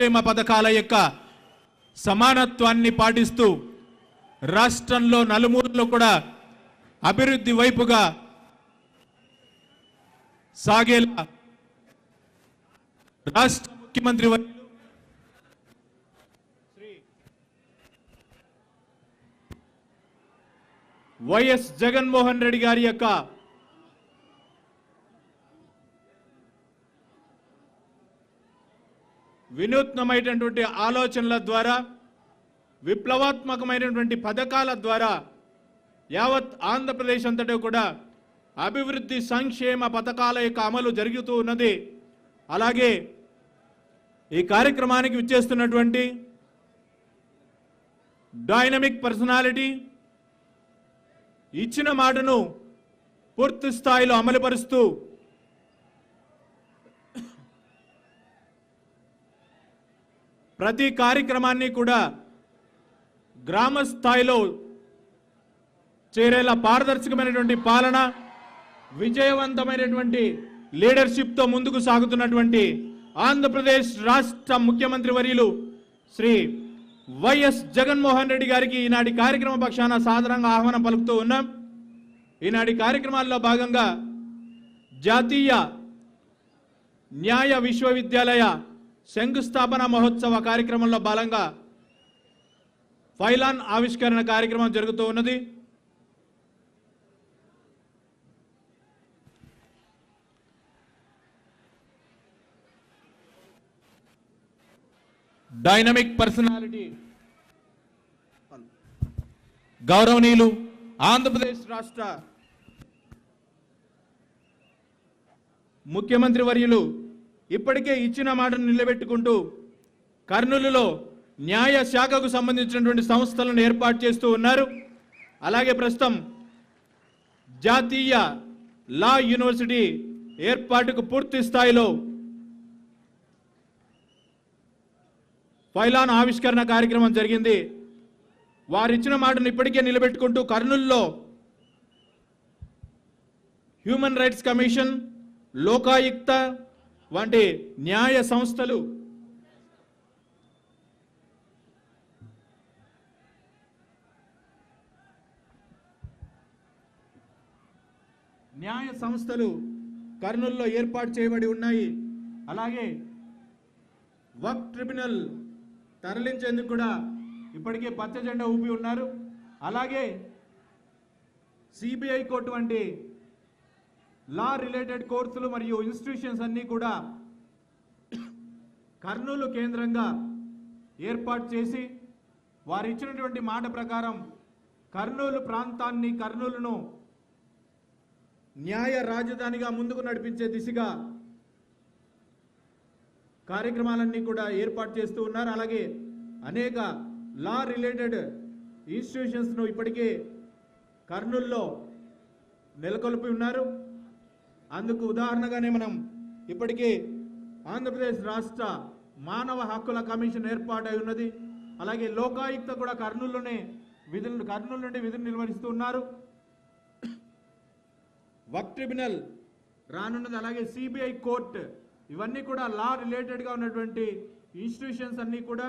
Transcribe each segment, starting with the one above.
సంక్షేమ పథకాల యొక్క సమానత్వాన్ని పాటిస్తూ రాష్ట్రంలో నలుమూలలో కూడా అభివృద్ధి వైపుగా సాగేలా రాష్ట్ర ముఖ్యమంత్రి శ్రీ వైఎస్ జగన్మోహన్ రెడ్డి గారి యొక్క వినూత్నమైనటువంటి ఆలోచనల ద్వారా విప్లవాత్మకమైనటువంటి పథకాల ద్వారా యావత్ ఆంధ్రప్రదేశ్ అంతటా కూడా అభివృద్ధి సంక్షేమ పథకాల యొక్క అమలు జరుగుతూ ఉన్నది. అలాగే ఈ కార్యక్రమానికి విచ్చేస్తున్నటువంటి డైనమిక్ పర్సనాలిటీ ఇచ్చిన మాటను పూర్తి స్థాయిలో అమలుపరుస్తూ ప్రతి కార్యక్రమాన్ని కూడా గ్రామ స్థాయిలో చేరేలా పారదర్శకమైనటువంటి పాలన విజయవంతమైనటువంటి లీడర్షిప్తో ముందుకు సాగుతున్నటువంటి ఆంధ్రప్రదేశ్ రాష్ట్ర ముఖ్యమంత్రి వర్యులు శ్రీ వైఎస్ జగన్మోహన్ రెడ్డి గారికి ఈనాటి కార్యక్రమ పక్షాన సాధారణంగా ఆహ్వానం పలుకుతూ ఉన్నాం. ఈనాటి కార్యక్రమాల్లో భాగంగా జాతీయ న్యాయ విశ్వవిద్యాలయ శంకుస్థాపన మహోత్సవ కార్యక్రమంలో భాగంగా ఫైలాన్ ఆవిష్కరణ కార్యక్రమం జరుగుతూ ఉన్నది. డైనమిక్ పర్సనాలిటీ గౌరవనీయులు ఆంధ్రప్రదేశ్ రాష్ట్ర ముఖ్యమంత్రి వర్యులు ఇప్పటికే ఇచ్చిన మాటను నిలబెట్టుకుంటూ కర్నూలులో న్యాయ శాఖకు సంబంధించినటువంటి సంస్థలను ఏర్పాటు చేస్తూ ఉన్నారు. అలాగే ప్రస్తుతం జాతీయ లా యూనివర్సిటీ ఏర్పాటుకు పూర్తి స్థాయిలో ఫైలాన్ ఆవిష్కరణ కార్యక్రమం జరిగింది. వారిచ్చిన మాటను ఇప్పటికే నిలబెట్టుకుంటూ కర్నూలులో హ్యూమన్ రైట్స్ కమిషన్ లోకాయుక్త వంటి న్యాయ సంస్థలు. న్యాయ సంస్థలు కర్నూలులో ఏర్పాటు చేయబడి ఉన్నాయి. అలాగే వక్ ట్రిబ్యునల్ తరలించేందుకు కూడా ఇప్పటికే పచ్చ జెండా ఊపి ఉన్నారు. అలాగే సిబిఐ కోర్టు వంటి లా రిలేటెడ్ కోర్సులు మరియు ఇన్స్టిట్యూషన్స్ అన్నీ కూడా కర్నూలు కేంద్రంగా ఏర్పాటు చేసి వారు ఇచ్చినటువంటి మాట ప్రకారం కర్నూలు ప్రాంతాన్ని కర్నూలును న్యాయ రాజధానిగా ముందుకు నడిపించే దిశగా కార్యక్రమాలన్నీ కూడా ఏర్పాటు చేస్తూ ఉన్నారు. అలాగే అనేక లా రిలేటెడ్ ఇన్స్టిట్యూషన్స్ను ఇప్పటికే కర్నూల్లో నెలకొల్పి ఉన్నారు. అందుకు ఉదాహరణగానే మనం ఇప్పటికే ఆంధ్రప్రదేశ్ రాష్ట్ర మానవ హక్కుల కమిషన్ ఏర్పాటై ఉన్నది. అలాగే లోకాయుక్త కూడా కర్నూలులోనే విధులు కర్నూలు నుండి విధులు నిర్వహిస్తూ ఉన్నారు. వక్ ట్రిబ్యునల్ రానున్నది. అలాగే సిబిఐ కోర్ట్ ఇవన్నీ కూడా లా రిలేటెడ్గా ఉన్నటువంటి ఇన్స్టిట్యూషన్స్ అన్నీ కూడా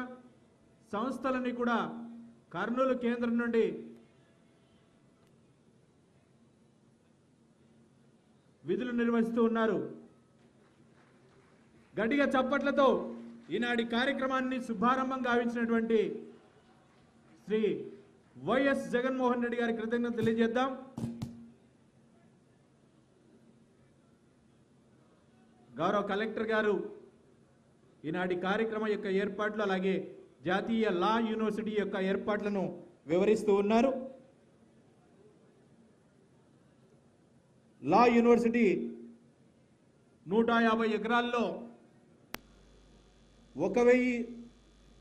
సంస్థలన్నీ కూడా కర్నూలు కేంద్రం నుండి విధులు నిర్వహిస్తూ ఉన్నారు. గట్టిగా చప్పట్లతో ఈనాటి కార్యక్రమాన్ని శుభారంభం గావించినటువంటి శ్రీ వైఎస్ జగన్మోహన్ రెడ్డి గారి కృతజ్ఞత తెలియజేద్దాం. గౌరవ కలెక్టర్ గారు ఈనాటి కార్యక్రమం యొక్క ఏర్పాట్లు అలాగే జాతీయ లా యూనివర్సిటీ యొక్క ఏర్పాట్లను వివరిస్తూ ఉన్నారు. లా యూనివర్సిటీ నూట యాభై ఎకరాల్లో ఒక వెయ్యి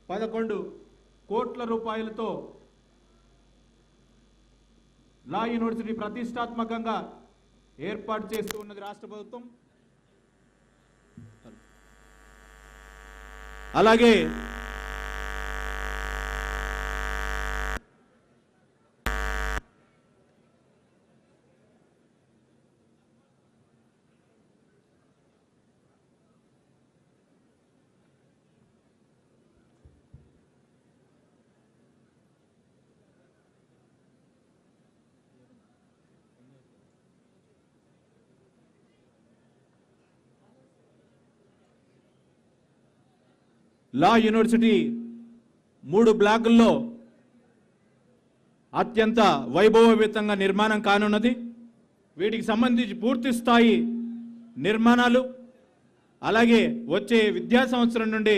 పదకొండు కోట్ల రూపాయలతో లా యూనివర్సిటీ ప్రతిష్టాత్మకంగా ఏర్పాటు చేస్తూ ఉన్నది రాష్ట్ర ప్రభుత్వం. అలాగే లా యూనివర్సిటీ మూడు బ్లాకుల్లో అత్యంత వైభవపేతంగా నిర్మాణం కానున్నది. వీటికి సంబంధించి పూర్తి స్థాయి నిర్మాణాలు అలాగే వచ్చే విద్యా సంవత్సరం నుండి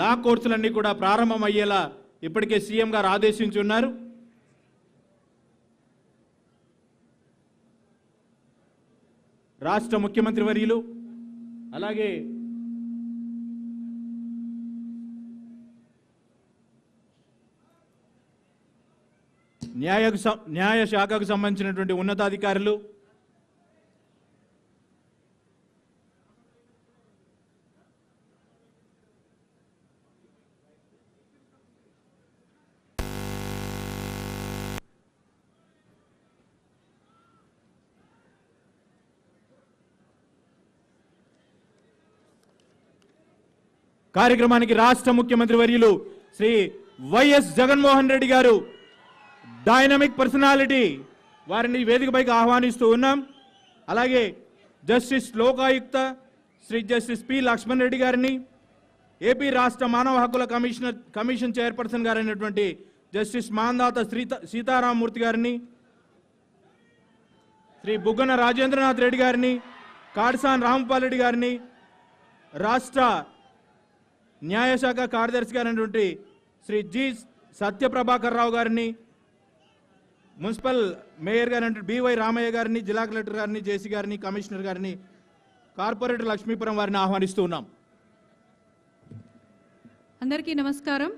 లా కోర్సులన్నీ కూడా ప్రారంభమయ్యేలా ఇప్పటికే సీఎం గారు ఆదేశించి ఉన్నారు. రాష్ట్ర ముఖ్యమంత్రి వర్యులు అలాగే న్యాయకు న్యాయ శాఖకు సంబంధించినటువంటి ఉన్నతాధికారులు. కార్యక్రమానికి రాష్ట్ర ముఖ్యమంత్రి వర్యులు శ్రీ వైఎస్ జగన్మోహన్ రెడ్డి గారు డైనమిక్ పర్సనాలిటీ వారిని వేదికపైకి ఆహ్వానిస్తూ ఉన్నాం. అలాగే justice Lokayukta Shri justice P Laxman Reddy గారిని ఏపీ రాష్ట్ర మానవ హక్కుల కమిషనర్ కమిషన్ చైర్పర్సన్ గారైనటువంటి జస్టిస్ మాందాత శ్రీత సీతారామమూర్తి గారిని శ్రీ బుగ్గన రాజేంద్రనాథ్ రెడ్డి గారిని కాడసాన్ రాంపాల్ రెడ్డి గారిని రాష్ట్ర న్యాయశాఖ కార్యదర్శి గారైనటువంటి శ్రీ జి సత్యప్రభాకర్ రావు గారిని మున్సిపల్ మేయర్ గారు బివై రామయ్య గారిని జిల్లా కలెక్టర్ గారిని జేసీ గారిని కమిషనర్ గారిని కార్పొరేటర్ లక్ష్మీపురం వారిని ఆహ్వానిస్తూ ఉన్నాం. అందరికీ నమస్కారం.